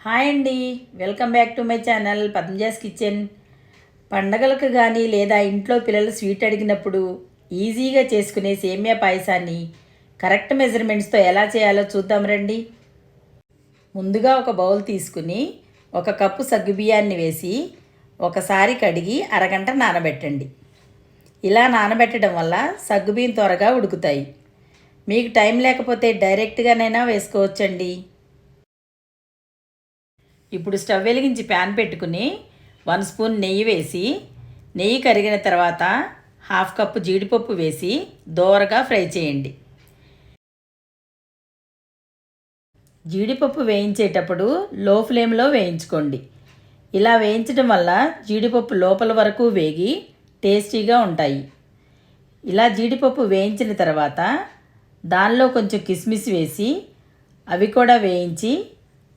Hi అండి. Welcome back to my channel Padmaja's kitchen. పండగలకు కానీ లేదా ఇంట్లో పిల్లలు స్వీట్ అడిగినప్పుడు ఈజీగా చేసుకునే సేమియా పాయసాన్ని కరెక్ట్ మెజర్మెంట్స్తో ఎలా చేయాలో చూద్దాం రండి. ముందుగా ఒక బౌల్ తీసుకుని ఒక కప్పు సగ్గుబియ్యాన్ని వేసి ఒకసారి కడిగి అరగంట నానబెట్టండి. ఇలా నానబెట్టడం వల్ల సగ్గుబియ్యం త్వరగా ఉడుకుతాయి. మీకు టైం లేకపోతే డైరెక్ట్గానైనా వేసుకోవచ్చండి. ఇప్పుడు స్టవ్ వెలిగించి ప్యాన్ పెట్టుకుని వన్ స్పూన్ నెయ్యి వేసి నెయ్యి కరిగిన తర్వాత హాఫ్ కప్పు జీడిపప్పు వేసి దోరగా ఫ్రై చేయండి. జీడిపప్పు వేయించేటప్పుడు లో ఫ్లేమ్లో వేయించుకోండి. ఇలా వేయించడం వల్ల జీడిపప్పు లోపల వరకు వేగి టేస్టీగా ఉంటాయి. ఇలా జీడిపప్పు వేయించిన తర్వాత దానిలో కొంచెం కిస్మిస్ వేసి అవి కూడా వేయించి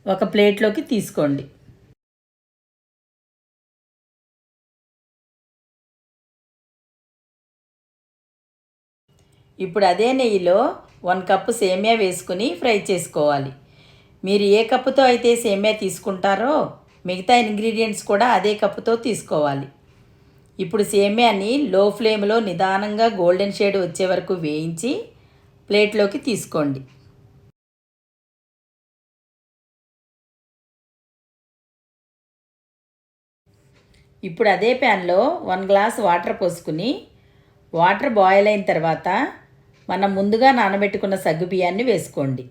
ఒక ప్లేట్లోకి తీసుకోండి. ఇప్పుడు అదే నెయ్యిలో వన్ కప్పు సేమియా వేసుకుని ఫ్రై చేసుకోవాలి. మీరు ఏ కప్పుతో అయితే సేమియా తీసుకుంటారో మిగతా ఇంగ్రీడియంట్స్ కూడా అదే కప్పుతో తీసుకోవాలి. ఇప్పుడు సేమ్యాన్ని లో ఫ్లేమ్లో నిదానంగా గోల్డెన్ షేడ్ వచ్చే వరకు వేయించి ప్లేట్లోకి తీసుకోండి. ఇప్పుడు అదే ప్యాన్లో వన్ గ్లాస్ వాటర్ పోసుకుని వాటర్ బాయిల్ అయిన తర్వాత మనం ముందుగా నానబెట్టుకున్న సగ్గుబియ్యాన్ని వేసుకోండి.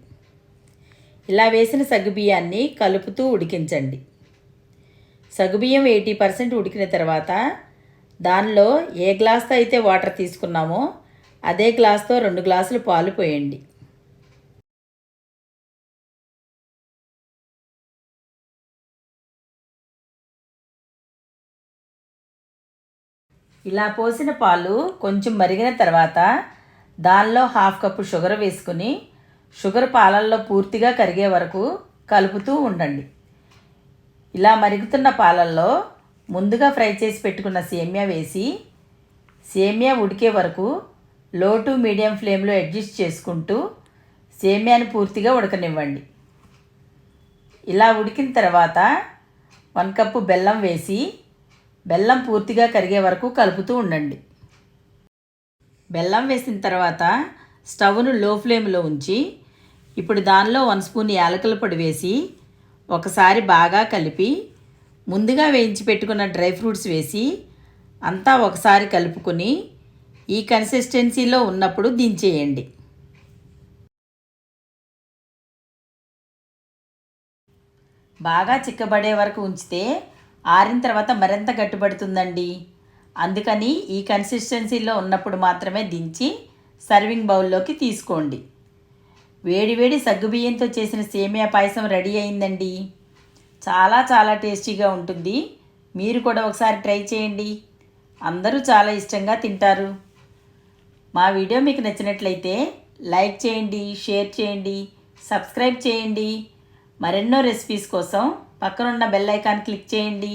ఇలా వేసిన సగ్గుబియ్యాన్ని కలుపుతూ ఉడికించండి. సగ్గుబియ్యం ఎయిటీ పర్సెంట్ ఉడికిన తర్వాత దానిలో ఏ గ్లాస్తో అయితే వాటర్ తీసుకున్నామో అదే గ్లాస్తో రెండు గ్లాసులు పాలు పోయండి. ఇలా పోసిన పాలు కొంచెం మరిగిన తర్వాత దానిలో హాఫ్ కప్పు షుగర్ వేసుకుని షుగర్ పాలల్లో పూర్తిగా కరిగే వరకు కలుపుతూ ఉండండి. ఇలా మరుగుతున్న పాలల్లో ముందుగా ఫ్రై చేసి పెట్టుకున్న సేమియా వేసి సేమియా ఉడికే వరకు లో టు మీడియం ఫ్లేమ్లో అడ్జస్ట్ చేసుకుంటూ సేమియాని పూర్తిగా ఉడకనివ్వండి. ఇలా ఉడికిన తర్వాత వన్ కప్పు బెల్లం వేసి బెల్లం పూర్తిగా కరిగే వరకు కలుపుతూ ఉండండి. బెల్లం వేసిన తర్వాత స్టవ్ను లో ఫ్లేమ్లో ఉంచి ఇప్పుడు దానిలో వన్ స్పూన్ యాలకుల పొడి వేసి ఒకసారి బాగా కలిపి ముందుగా వేయించి పెట్టుకున్న డ్రై ఫ్రూట్స్ వేసి అంతా ఒకసారి కలుపుకొని ఈ కన్సిస్టెన్సీలో ఉన్నప్పుడు దించేయండి. బాగా చిక్కబడే వరకు ఉంచితే ఆరిన తర్వాత మరింత గట్టిపడుతుందండి అందుకని ఈ కన్సిస్టెన్సీలో ఉన్నప్పుడు మాత్రమే దించి సర్వింగ్ బౌల్లోకి తీసుకోండి. వేడివేడి సగ్గుబియ్యంతో చేసిన సేమియా పాయసం రెడీ అయిందండి. చాలా చాలా టేస్టీగా ఉంటుంది. మీరు కూడా ఒకసారి ట్రై చేయండి. అందరూ చాలా ఇష్టంగా తింటారు. మా వీడియో మీకు నచ్చినట్లయితే లైక్ చేయండి షేర్ చేయండి సబ్స్క్రైబ్ చేయండి. మరెన్నో రెసిపీస్ కోసం పక్కనున్న బెల్ ఐకాన్ క్లిక్ చేయండి.